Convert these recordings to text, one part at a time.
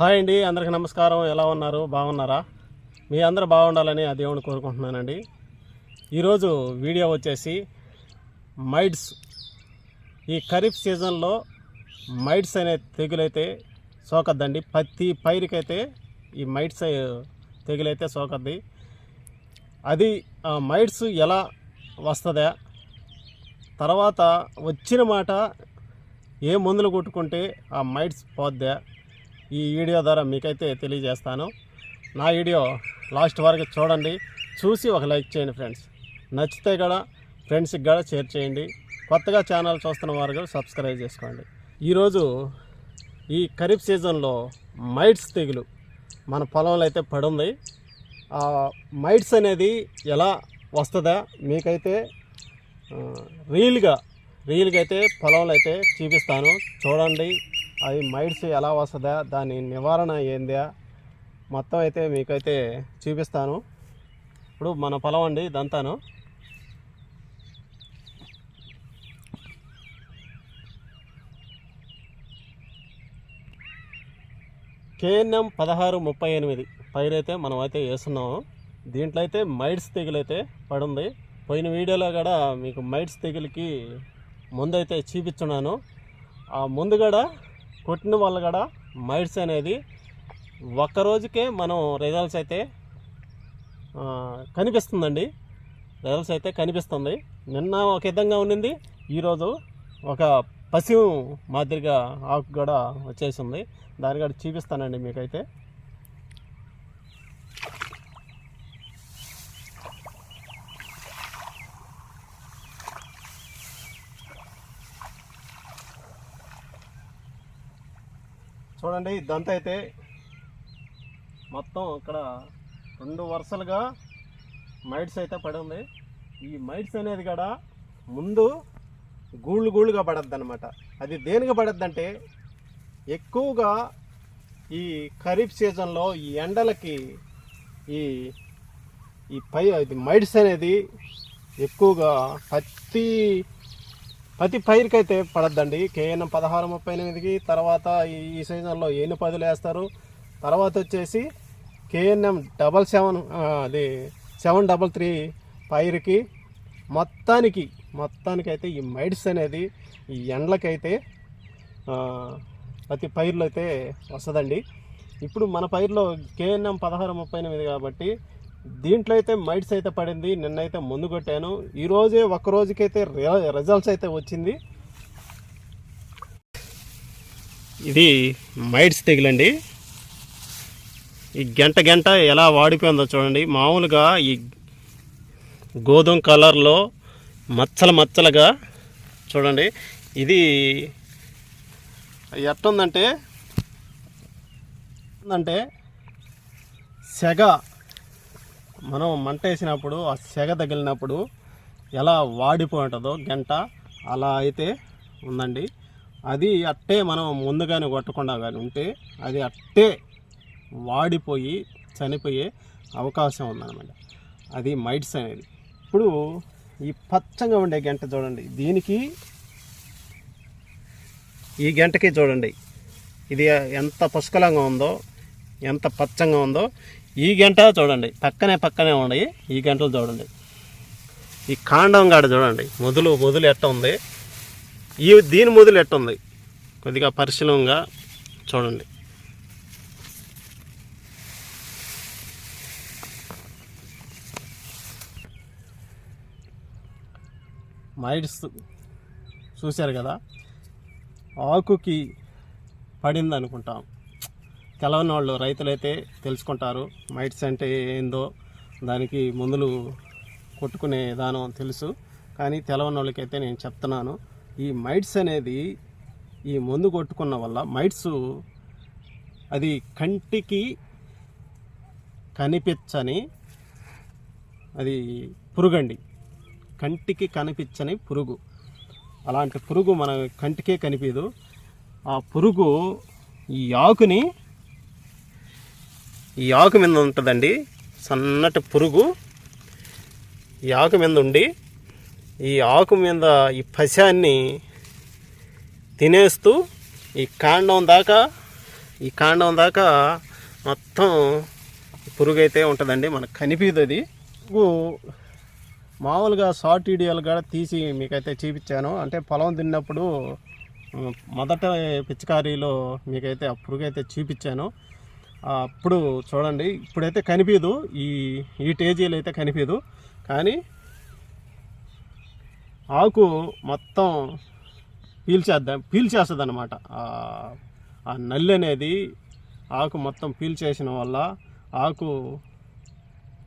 Hi అండి అందరికీ నమస్కారం. ఎలా ఉన్నారు? బాగున్నారా? మీ అందరూ బాగుండాలని ఆ దేవుని కోరుకుంటున్నానండి. ఈరోజు వీడియో వచ్చేసి మైడ్స్. ఈ ఖరీఫ్ సీజన్లో మైడ్స్ అనే తెగులైతే సోకద్దండి. ప్రతి పైరుకైతే ఈ మైడ్స్ తెగులైతే సోకద్ది. అది ఆ మైడ్స్ ఎలా వస్తుందా? తర్వాత వచ్చిన మాట ఏ మందులు కొట్టుకుంటే ఆ మైడ్స్ పోద్దా? ఈ వీడియో ద్వారా మీకైతే తెలియజేస్తాను. నా వీడియో లాస్ట్ వరకు చూడండి. చూసి ఒక లైక్ చేయండి ఫ్రెండ్స్. నచ్చితే కూడా ఫ్రెండ్స్కి కూడా షేర్ చేయండి. కొత్తగా ఛానల్ చూస్తున్న వారు కూడా సబ్స్క్రైబ్ చేసుకోండి. ఈరోజు ఈ ఖరీఫ్ సీజన్లో మైట్స్ తెగులు మన పొలంలో అయితే పడుంది. మైట్స్ అనేది ఎలా వస్తుందా మీకైతే రీల్గా రీల్గా అయితే పొలంలో అయితే చూపిస్తాను. చూడండి. అది మైడ్స్ ఎలా వస్తుందా దాని నివారణ ఏందా మొత్తం అయితే మీకైతే చూపిస్తాను. ఇప్పుడు మన పొలం అండి ఇదంతాను కేఎన్ఎం పదహారు ముప్పై ఎనిమిది. పైరైతే మనం అయితే వేస్తున్నాము. దీంట్లో అయితే మైడ్స్ తెగులైతే పడుంది. పోయిన వీడియోలో కూడా మీకు మైడ్స్ తెగులకి ముందైతే చూపించున్నాను ఆ ముందు కూడా కొట్టిన వల్ల కూడా మైడ్స్ అనేది ఒక్క రోజుకే మనం రిజల్ట్స్ అయితే కనిపిస్తుందండి. రిజల్ట్స్ అయితే కనిపిస్తుంది. నిన్న ఒక విధంగా ఉండింది. ఈరోజు ఒక పశువు మాదిరిగా ఆకు కూడా వచ్చేసింది. దాని కూడా చూపిస్తానండి మీకైతే. చూడండి ఇదంతా అయితే మొత్తం ఇక్కడ రెండు వరుసలుగా మైట్స్ అయితే పడి ఉంది. ఈ మైట్స్ అనేది కూడా ముందు గూళ్ళు గూళ్ళుగా పడద్ది అనమాట అది దేనికి పడద్దంటే ఎక్కువగా ఈ ఖరీఫ్ సీజన్లో ఈ ఎండలకి ఈ ఈ పై ఇది మైడ్స్ అనేది ఎక్కువగా పత్తి ప్రతి పైరుకైతే పడద్దండి. కేఎన్ఎం పదహారు ముప్పై ఎనిమిదికి తర్వాత ఈ సీజన్లో ఏను పదులు వేస్తారు? తర్వాత వచ్చేసి కేఎన్ఎం డబల్ సెవెన్ అది సెవెన్ డబల్ త్రీ పైరుకి మొత్తానికి మొత్తానికైతే ఈ మైడ్స్ అనేది ఈ ఎండ్లకైతే ప్రతి పైర్లు అయితే వస్తుందండి. ఇప్పుడు మన పైర్లో కేఎన్ఎం పదహారు ముప్పై ఎనిమిది కాబట్టి దీంట్లో అయితే మైట్స్ అయితే పడింది. నిన్నైతే ముందు కొట్టాను. ఈరోజే ఒక రోజుకైతే రిజల్ట్స్ అయితే వచ్చింది. ఇది మైట్స్ తెగులండి. ఈ గంట గంట ఎలా వాడిపోయిందో చూడండి. మామూలుగా ఈ గోధుమ కలర్లో మచ్చల మచ్చలుగా చూడండి. ఇది ఎట్టుందంటే అంటే సెగ మనం మంట వేసినప్పుడు ఆ సెగ తగిలినప్పుడు ఎలా వాడిపోయి ఉంటుందో గంట అలా అయితే ఉందండి. అది అట్టే మనం ముందుగానే కొట్టకుండా కానీ ఉంటే అది అట్టే వాడిపోయి చనిపోయే అవకాశం ఉందన్నమాట. అది మైట్స్ అనేది ఇప్పుడు ఈ పచ్చగా ఉండే గంట చూడండి. దీనికి ఈ గంటకి చూడండి. ఇది ఎంత పుష్కలంగా ఉందో ఎంత పచ్చంగా ఉందో ఈ గంట చూడండి పక్కనే పక్కనే ఉన్నాయి ఈ గంటలు చూడండి. ఈ కాండం కాడ చూడండి మొదలు మొదలు ఎట్ట ఉంది? ఈ దీని మొదలు ఎట్ట ఉంది? కొద్దిగా పరిశీలంగా చూడండి. మైడ్స్ చూశారు కదా? ఆకుకి పడింది అనుకుంటాం తెలవని వాళ్ళు రైతులైతే తెలుసుకుంటారు. మైట్స్ అంటే ఏందో దానికి మందులు కొట్టుకునే విధానం తెలుసు. కానీ తెలవని వాళ్ళకైతే నేను చెప్తున్నాను. ఈ మైట్స్ అనేది ఈ మందు కొట్టుకున్న వల్ల మైట్స్ అది కంటికి కనిపించని అది పురుగండి. కంటికి కనిపించని పురుగు. అలాంటి పురుగు మన కంటికే కనిపించదు ఆ పురుగు ఈ ఆకుని ఈ ఆకు మీద ఉంటుందండి సన్నటి పురుగు. ఈ ఆకు మీద ఉండి ఈ ఆకు మీద ఈ పశాన్ని తినేస్తూ ఈ కాండం దాకా ఈ కాండం దాకా మొత్తం పురుగు అయితే ఉంటుందండి మనకు కనిపించదు అది. మామూలుగా షార్ట్ వీడియోలు కూడా తీసి మీకైతే చూపించాను. అంటే పొలం తిన్నప్పుడు మొదట పిచికారీలో మీకైతే ఆ పురుగు అయితే చూపించాను. అప్పుడు చూడండి ఇప్పుడైతే కనిపించదు ఈ ఈ టేజీలు అయితే కనిపించదు కానీ ఆకు మొత్తం పీల్చేద్దాం పీల్చేస్తుంది అనమాట ఆ నల్లి అనేది ఆకు మొత్తం పీల్చేసిన వల్ల ఆకు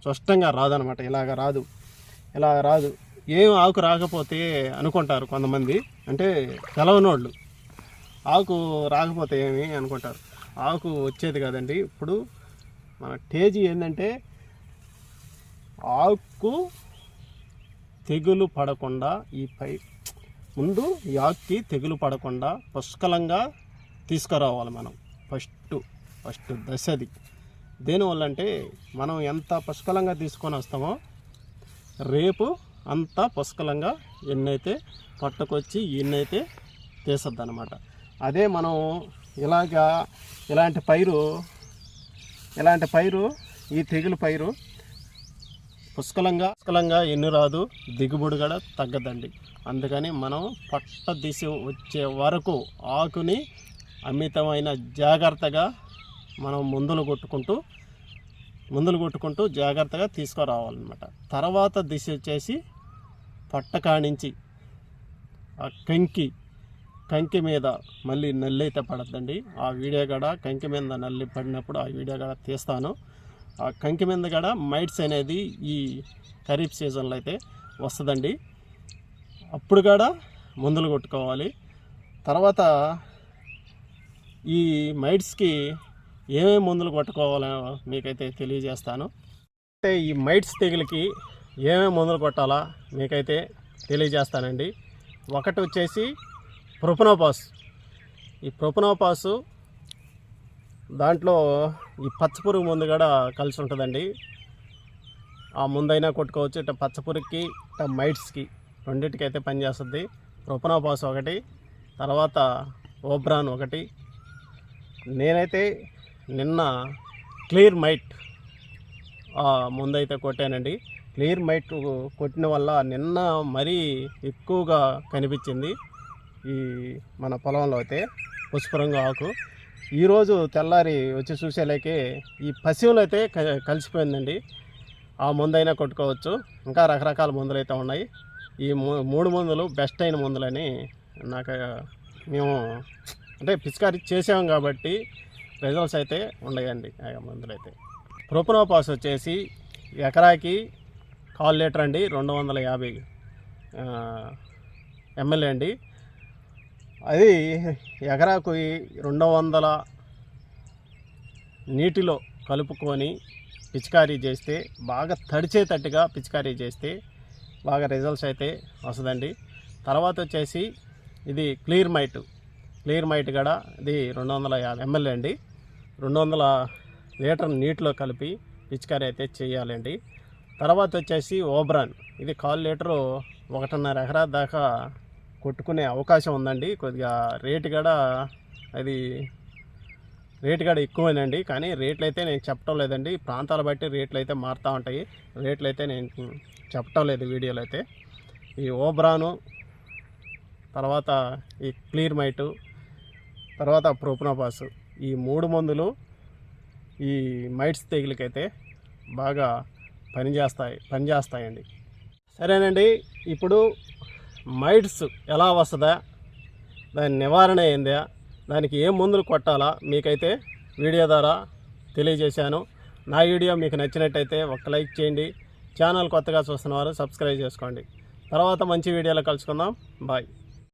స్పష్టంగా రాదనమాట ఇలాగ రాదు. ఇలాగ రాదు. ఏం ఆకు రాకపోతే అనుకుంటారు కొంతమంది. అంటే తెలవనోళ్ళు. ఆకు రాకపోతే ఏమి అనుకుంటారు. ఆకు వచ్చేది కదండి. ఇప్పుడు మన టేజీ ఏంటంటే ఆకు తెగులు పడకుండా ఈ పై ముందు ఈ ఆకుకి తెగులు పడకుండా పుష్కలంగా తీసుకురావాలి మనం. ఫస్ట్ ఫస్ట్ దశది. దేనివల్ల అంటే మనం ఎంత పుష్కలంగా తీసుకొని వస్తామో రేపు అంత పుష్కలంగా ఎన్నైతే పట్టుకొచ్చి ఎన్నైతే తీసద్ది అనమాట అదే మనం ఇలాగా ఇలాంటి పైరు ఇలాంటి పైరు ఈ తెగులు పైరు పుష్కలంగా పుష్కలంగా ఎన్ని రాదు దిగుబడి కూడా తగ్గదండి. అందుకని మనం పట్ట దిశ వచ్చే వరకు ఆకుని అమితమైన జాగ్రత్తగా మనం మందులు కొట్టుకుంటూ మందులు కొట్టుకుంటూ జాగ్రత్తగా తీసుకురావాలన్నమాట. తర్వాత దిశ వచ్చేసి పట్ట కానించి ఆ కంకి కంకి మీద మళ్ళీ నల్లి అయితే పడద్దండి. ఆ వీడియో కూడా కంకి మీద నల్లి పడినప్పుడు ఆ వీడియో కూడా తీస్తాను. ఆ కంకి మీద కూడా మైట్స్ అనేది ఈ ఖరీఫ్ సీజన్లో అయితే వస్తుందండి. అప్పుడు కూడా మందులు కొట్టుకోవాలి. తర్వాత ఈ మైట్స్కి ఏమేమి మందులు కొట్టుకోవాలో మీకైతే తెలియజేస్తాను. అంటే ఈ మైట్స్ తెగులకి ఏమేమి మందులు కొట్టాలా మీకైతే తెలియజేస్తానండి. ఒకటి వచ్చేసి ప్రొపనోపాస్. ఈ ప్రొపనోపాసు దాంట్లో ఈ పచ్చపురుగు ముందు కూడా కలిసి ఉంటుందండి. ఆ ముందైనా కొట్టుకోవచ్చు. ఇట్లా పచ్చపురుగుకి ఇట్లా మైట్స్కి రెండింటికి అయితే పనిచేస్తుంది. ప్రొపనోపాస్ ఒకటి తర్వాత ఓబ్రాన్ ఒకటి. నేనైతే నిన్న క్లియర్ మైట్ ముందైతే కొట్టానండి. క్లియర్ మైట్ కొట్టిన వల్ల నిన్న మరీ ఎక్కువగా కనిపించింది. ఈ మన పొలంలో అయితే పసుపు రంగు ఆకు. ఈరోజు తెల్లారి వచ్చి చూసేలేకే ఈ పశువులు అయితే కలిసిపోయిందండి. ఆ మందైనా కొట్టుకోవచ్చు. ఇంకా రకరకాల మందులు అయితే ఉన్నాయి. ఈ మూ- మూడు మందులు బెస్ట్ అయిన మందులని నాకు మేము అంటే పిచికారీ చేసాం కాబట్టి రిజల్ట్స్ అయితే ఉన్నాయండి ఆ మందులు అయితే. ప్రొపనోపాస్ వచ్చేసి ఎకరాకి కాల్ లీటర్ అండి రెండు వందల యాభై ఎమ్మెల్యే అండి. అది ఎకరాకు రెండు వందల నీటిలో కలుపుకొని పిచికారీ చేస్తే బాగా తడిచేటట్టుగా పిచికారీ చేస్తే బాగా రిజల్ట్స్ అయితే వస్తుందండి. తర్వాత వచ్చేసి ఇది క్లియర్ మైట్. క్లియర్ మైట్ కూడా ఇది రెండు వందల యాభై ఎంఎల్ఏ అండి. రెండు వందల లీటర్ నీటిలో కలిపి పిచికారీ అయితే చేయాలండి. తర్వాత వచ్చేసి ఓబ్రాన్. ఇది కాల్ లీటరు ఒకటిన్నర ఎకరా దాకా కొట్టుకునే అవకాశం ఉందండి. కొద్దిగా రేటు కూడా అది రేటు కూడా ఎక్కువేనండి కానీ రేట్లు అయితే నేను చెప్పటం లేదండి. ప్రాంతాల బట్టి రేట్లు అయితే మారుతూ ఉంటాయి. రేట్లు అయితే నేను చెప్పటం లేదు వీడియోలో అయితే ఈ ఓబ్రాను తర్వాత ఈ క్లియర్ మైటు తర్వాత ప్రోపనోపాస్ ఈ మూడు మందులు ఈ మైట్స్ తెగులకైతే బాగా పనిచేస్తాయి పనిచేస్తాయండి. సరేనండి. ఇప్పుడు మైట్స్ ఎలా వస్తుందా? దాని నివారణ ఏందా? దానికి ఏం మందులు కొట్టాలా? మీకైతే వీడియో ద్వారా తెలియజేశాను. నా వీడియో మీకు నచ్చినట్టయితే ఒక లైక్ చేయండి. ఛానల్ కొత్తగా చూస్తున్న వారు సబ్స్క్రైబ్ చేసుకోండి. తర్వాత మంచి వీడియోలో కలుసుకుందాం. బాయ్.